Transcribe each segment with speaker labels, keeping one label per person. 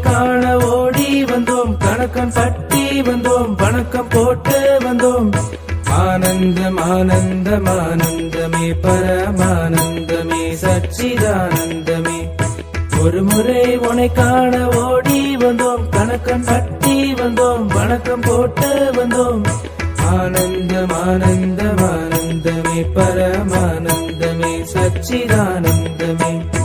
Speaker 1: காண ஓடி வந்தோம். கணக்கம் பட்டி வந்தோம். வணக்கம் போட்டு வந்தோம். ஆனந்தம் ஆனந்தம் ஆனந்தமே பரமானந்தமே சச்சிதானந்தமே. ஒரு முறை உனை காண ஓடி வந்தோம். கணக்கம் பட்டி வந்தோம். வணக்கம் போட்டு வந்தோம். ஆனந்தம் ஆனந்தம் ஆனந்தமே பரமானந்தமே சச்சிதானந்தமே.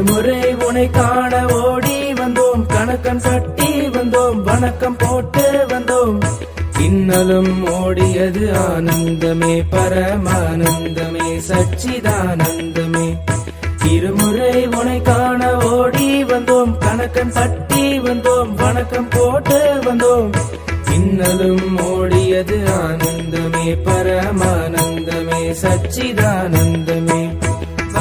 Speaker 1: இருமுறை உனை காண ஓடி வந்தோம். கணக்கம் பட்டி வந்தோம். வணக்கம் போட்டு வந்தோம். இன்னலும் ஓடியது ஆனந்தமே பரமானந்தமே சச்சிதானந்தமே. இருமுறை உனை காண ஓடி வந்தோம். கணக்கம் பட்டி வந்தோம். வணக்கம் போட்டு வந்தோம். இன்னலும் ஓடியது ஆனந்தமே பரமானந்தமே சச்சிதானந்தமே.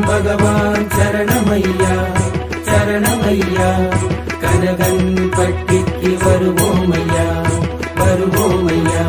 Speaker 1: பகவான் பகவான் சரணமையா சரணமையா. கனகன் பட்டிக்கு வருவோம் ஐயா வருவோம் ஐயா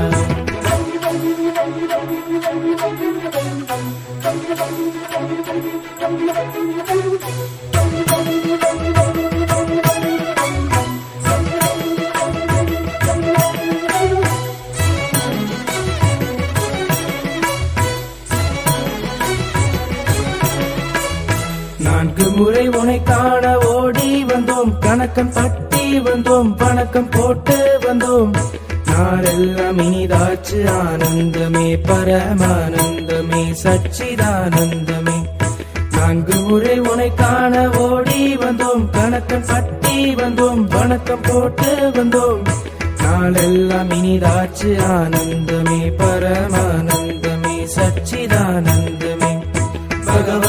Speaker 1: நான்கு முறை உனை காண ஓடி வந்தோம். கணக்கம் தட்டி வந்தோம். வணக்கம் போட்டு வந்தோம். நாளெல்லாம் இனிதாச்சு ஆனந்தமே பரமானந்தமே சச்சிதானந்தமே. நான்கு முறை உனை காண ஓடி வந்தோம். கணக்கம் தட்டி வந்தோம். வணக்கம் போட்டு வந்தோம். நாளெல்லாம் இனிதாச்சு ஆனந்தமே பரமானந்தமே சச்சிதானந்தமே. பகவான்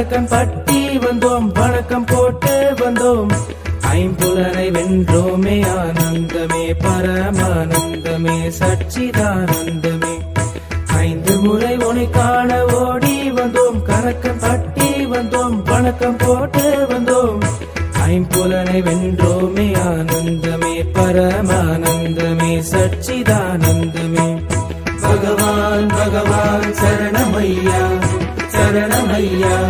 Speaker 1: வணக்கம் பட்டி வந்தோம் வணக்கம் போட்டு வந்தோம். ஐம்புலனை வென்றோமே ஆனந்தமே பரமானந்தமே சச்சிதானந்தமே. ஐந்து முறை உனை காண ஓடி வந்தோம் கணக்கம் பட்டி வந்தோம் வணக்கம் போட்டு வந்தோம். ஐம்புலனை வென்றோமே ஆனந்தமே பரமானந்தமே சச்சிதானந்தமே. பகவான் பகவான் சரணமையா சரணமையா.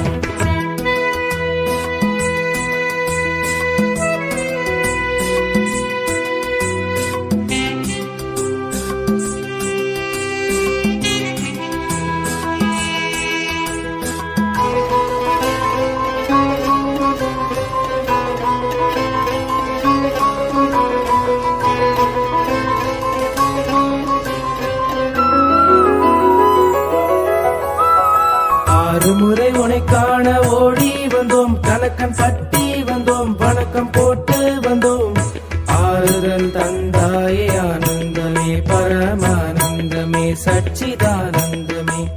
Speaker 1: வணக்கம் கணக்கன் வந்தோம் வணக்கம் போட்டு வந்தோம். ஆறுதல் தந்தாயே ஆனந்தமே பரமானந்தமே சச்சிதானந்தமே.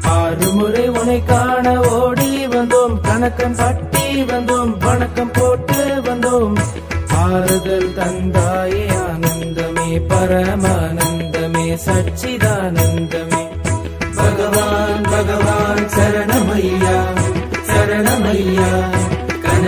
Speaker 1: ஆறு முறை உனை காண ஓடி வந்தோம் கணக்கம் பட்டி வந்தோம் வணக்கம் போட்டு வந்தோம். ஆறுதல் தந்தாயே ஆனந்தமே பரமானந்தமே சச்சிதானந்தமே. பகவான் பகவான் சரணமையா சரணமையா.